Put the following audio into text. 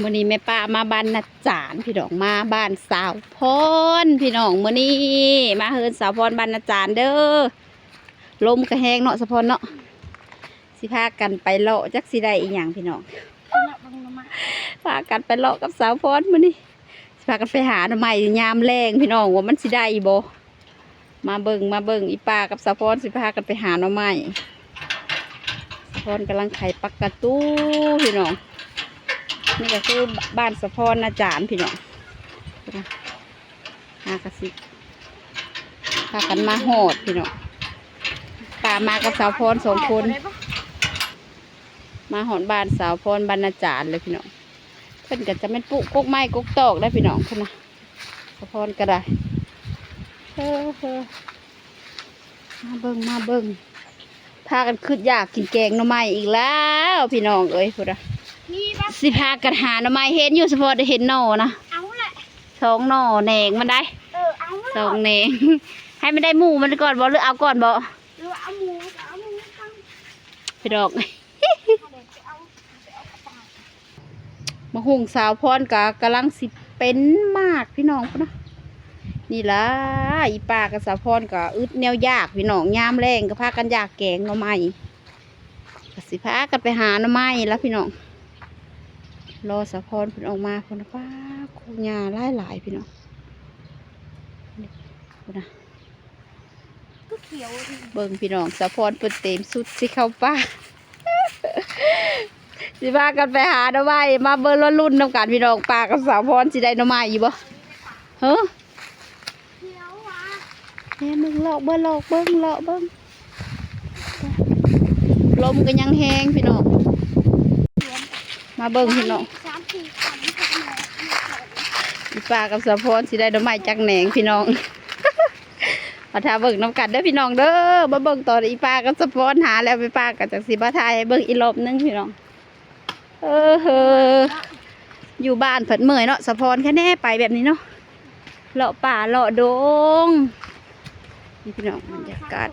มื้อนี้แม่ป้ามาบ้านนาจารพี่น้องมาบ้านสาวพรพี่น้องมื้อนี้มาเฮินสาวพรบ้านนาจารเด้อลมกระแหงเนาะสาวพรเนาะสิพากันไปเลาะจักสิได้อีหยังพี่น้องพากันไปเลาะกับสาวพรมื้อนี้สิพากันไปหาหน่อไม้ยามแรงพี่น้องว่ามันสิได้บ่มาเบิ่งมาเบิ่งอีป้ากับสาวพรสิพากันไปหาหน่อไม้สาวพรกำลังไขปักกระตู้พี่น้อง นี่ก็คือบ้านสะพอนอาจารย์พี่น้องนะหากระสิพากันมาโหดพี่น้องป่ามากับสาวพรสองคน มาหอนบ้านสาวพรบรรณาจารย์เลยพี่น้องเพิ่นก็จะเป็นปุ๊กกกไม้กุ๊กตอกได้พี่น้องคนนะสาพรก็ได้เออมาเบิ่งมาเบิ่งพากันขึ้นอยากกินแกงหน่อไม้อีกแล้ว พี่น้องเอ้ยพูดอะนี่ปะ สิพากันหาหน่อไม้เห็นอยู่เฉพาะได้เห็นหน่อนะเอาแหละสองหน่อแหนงมันได้เออเอาแหสละองแหนง ให้มันได้หมูมันก่อนบ่หรือเอาก่อนบ่หรือว่าเอาหมูเอาหมูทำพี่ดอกเอาเดี๋ยวไปเอาไปเอากระเป๋ามะฮุงสาวพรกะกำลังสิเป็นมากพี่น้องพุ่นนะนี่ล่ะอีป้ากับสาวพรกะอึดแนวยากพี่น้องยามแรงก็พากันอยากแกงหน่อไม้ก็สิพากันไปหาหน่อไม้แล้วพี่น้อง รอสาวพรเพิ่นออกมาพุ่นป้าคูหญ้าหลายหลายพี่น้องนี่พุ่นะก็เขียวดิเบิ่งพี่น้องสะพรเปิดเต็มสุดสิเข้าป่าสิพากันไปหาหน่อไม้มาเบิ่งรุ่นๆน้ำกันพี่น้องป้ากับสาวพรสิได้หน่อไม้อยู่บ่เฮ้อเขียวว่ะแม่มึงเลาะเบิ่งเลาะเบิ่งเลาะเบิ่งลมก็ยังแห้งพี่น้อง มาเบิ่งพี่น้องสามสี่คันสักหน่อยอีป้ากับสาวพรสิได้หน่อไม้จักแหนงพี่น้องมาทาเบิ่งน้ำกันเด้อพี่น้องเด้อมาเบิ่งต่ออีป้ากับสาวพรหาแล้วไปป้ากับจักสิมาทยเบิ่งอีกรอบนึงพี่น้อง เออเฮออยู่บ้านผิดเมื่อยเนาะสะพรแค่แน่ไปแบบนี้เนาะเลาะป่าเลาะดงนี่พี่น้องบรรยากาศ